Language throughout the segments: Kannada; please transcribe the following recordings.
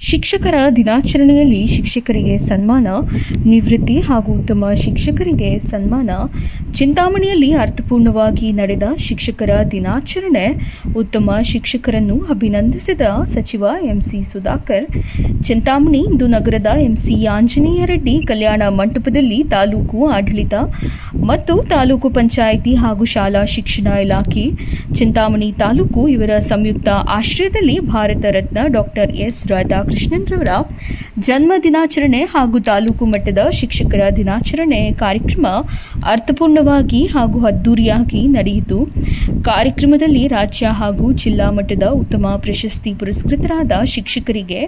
ಶಿಕ್ಷಕರ ದಿನಾಚರಣೆಯಲ್ಲಿ ಶಿಕ್ಷಕರಿಗೆ ಸನ್ಮಾನ, ನಿವೃತ್ತಿ ಹಾಗೂ ಉತ್ತಮ ಶಿಕ್ಷಕರಿಗೆ ಸನ್ಮಾನ. ಚಿಂತಾಮಣಿಯಲ್ಲಿ ಅರ್ಥಪೂರ್ಣವಾಗಿ ನಡೆದ ಶಿಕ್ಷಕರ ದಿನಾಚರಣೆ, ಉತ್ತಮ ಶಿಕ್ಷಕರನ್ನು ಅಭಿನಂದಿಸಿದ ಸಚಿವ ಎಂಸಿ ಸುಧಾಕರ್. ಚಿಂತಾಮಣಿ ಇಂದು ನಗರದ ಎಂಸಿ ಆಂಜನೇಯ ರೆಡ್ಡಿ ಕಲ್ಯಾಣ ಮಂಟಪದಲ್ಲಿ ತಾಲೂಕು ಆಡಳಿತ ಮತ್ತು ತಾಲೂಕು ಪಂಚಾಯಿತಿ ಹಾಗೂ ಶಾಲಾ ಶಿಕ್ಷಣ ಇಲಾಖೆ, ಚಿಂತಾಮಣಿ ತಾಲೂಕು ಇವರ ಸಂಯುಕ್ತ ಆಶ್ರಯದಲ್ಲಿ ಭಾರತ ರತ್ನ ಡಾಕ್ಟರ್ ಎಸ್ ರಾಧಾಕೃಷ್ಣನ್ ರವರ ಜನ್ಮ ದಿನಾಚರಣೆ ಹಾಗೂ ತಾಲೂಕು ಮಟ್ಟದ ಶಿಕ್ಷಕರ ದಿನಾಚರಣೆ ಕಾರ್ಯಕ್ರಮ ಅರ್ಥಪೂರ್ಣವಾಗಿ ಹಾಗೂ ಅದ್ದೂರಿಯಾಗಿ ನಡೆಯಿತು. ಕಾರ್ಯಕ್ರಮದಲ್ಲಿ ರಾಜ್ಯ ಹಾಗೂ ಜಿಲ್ಲಾ ಮಟ್ಟದ ಉತ್ತಮ ಪ್ರಶಸ್ತಿ ಪುರಸ್ಕೃತರಾದ ಶಿಕ್ಷಕರಿಗೆ,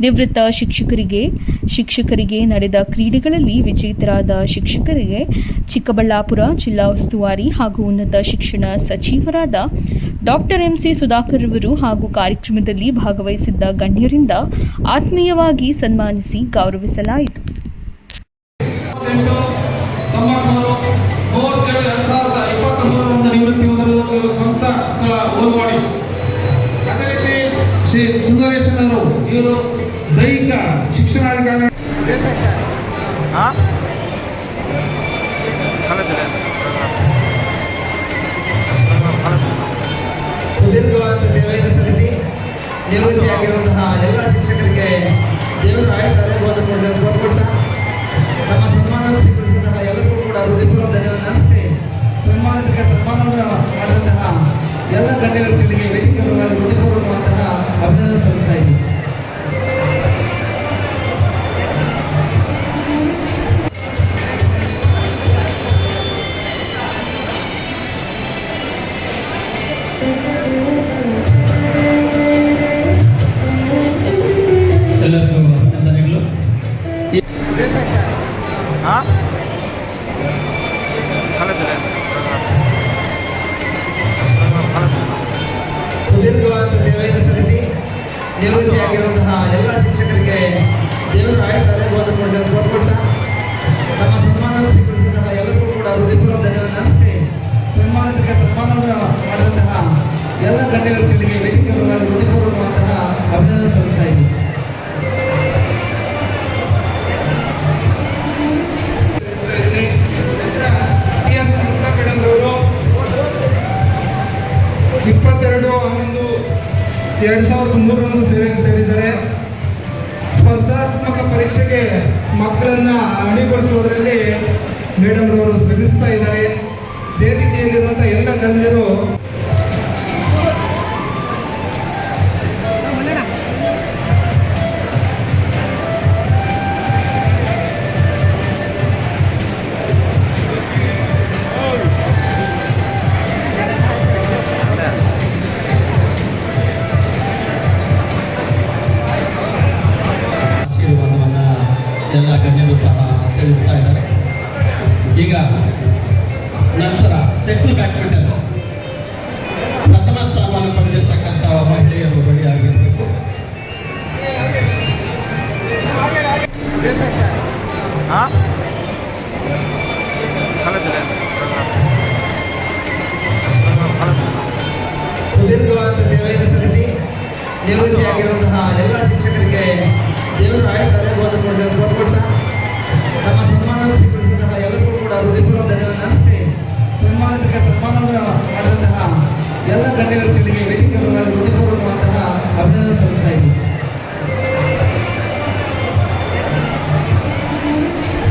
ನಿವೃತ್ತ ಶಿಕ್ಷಕರಿಗೆ ಶಿಕ್ಷಕರಿಗೆ ನಡೆದ ಕ್ರೀಡೆಗಳಲ್ಲಿ ವಿಜೇತರಾದ ಶಿಕ್ಷಕರಿಗೆ ಚಿಕ್ಕಬಳ್ಳಾಪುರ ಜಿಲ್ಲಾ ಉಸ್ತುವಾರಿ ಹಾಗೂ ಉನ್ನತ ಶಿಕ್ಷಣ ಸಚಿವರಾದ ಡಾಕ್ಟರ್ ಎಂಸಿ ಸುಧಾಕರ್ ಅವರು ಹಾಗೂ ಕಾರ್ಯಕ್ರಮದಲ್ಲಿ ಭಾಗವಹಿಸಿದ್ದ ಗಣ್ಯರಿಂದ ಆತ್ಮೀಯವಾಗಿ ಸನ್ಮಾನಿಸಿ ಗೌರವಿಸಲಾಯಿತು. ಶ್ರೀ ಸುಂದರೇಶನ್ ಅವರು ಇವರು ದೈಹಿಕ ಶಿಕ್ಷಣಾಧಿಕಾರಿ ನಿವೃತ್ತಿಯಾಗಿರುವಂತಹ ಎಲ್ಲ ಶಿಕ್ಷಕರಿಗೆ ದೇವರ ಆಯುಷ್ಯ ಆರೋಗ್ಯವನ್ನು ಇಪ್ಪತ್ತೆರಡು ಹನ್ನೊಂದು ಎರಡು ಸಾವಿರದ ಮೂರರಂದು ಸೇವೆಗೆ ಸೇರಿದ್ದಾರೆ. ಸ್ಪರ್ಧಾತ್ಮಕ ಪರೀಕ್ಷೆಗೆ ಮಕ್ಕಳನ್ನ ಅಣಿಗೊಳಿಸುವುದರಲ್ಲಿ ಮೇಡಮ್ರವರು ಶ್ರಮಿಸ್ತಾ ಇದ್ದಾರೆ. ಎಲ್ಲ ಗಣ್ಯರು ಸಹ ತಿಳಿಸ್ತಾ ಇದ್ದಾರೆ. ಈಗ ನಂತರ ಸೆಟ್ಲ್ ಬ್ಯಾಡ್ಮಿಂಟನ್ ಪ್ರಥಮ ಸ್ಥಾನವನ್ನು ಪಡೆದಿರ್ತಕ್ಕಂಥ ಮಹಿಳೆಯರು ಬಳಿ ಆಗಿರಬೇಕು ಕಲಿತಿದೆ ಸುದೀರ್ಘವಾದ ಸೇವೆಯನ್ನು ಸಲ್ಲಿಸಿ ನಿವೃತ್ತಿಯಾಗಿರುವಂತಹ ಎಲ್ಲ ಶಿಕ್ಷಕರಿಗೆ ದೇವರ ಆಯುಷ್ ಆರೋಗ್ಯವನ್ನು ಕೊಡ- ಕೋರ್ಕೊಳ್ತಾ ತಮ್ಮ ಸನ್ಮಾನ ಸ್ವೀಕರಿಸಿದ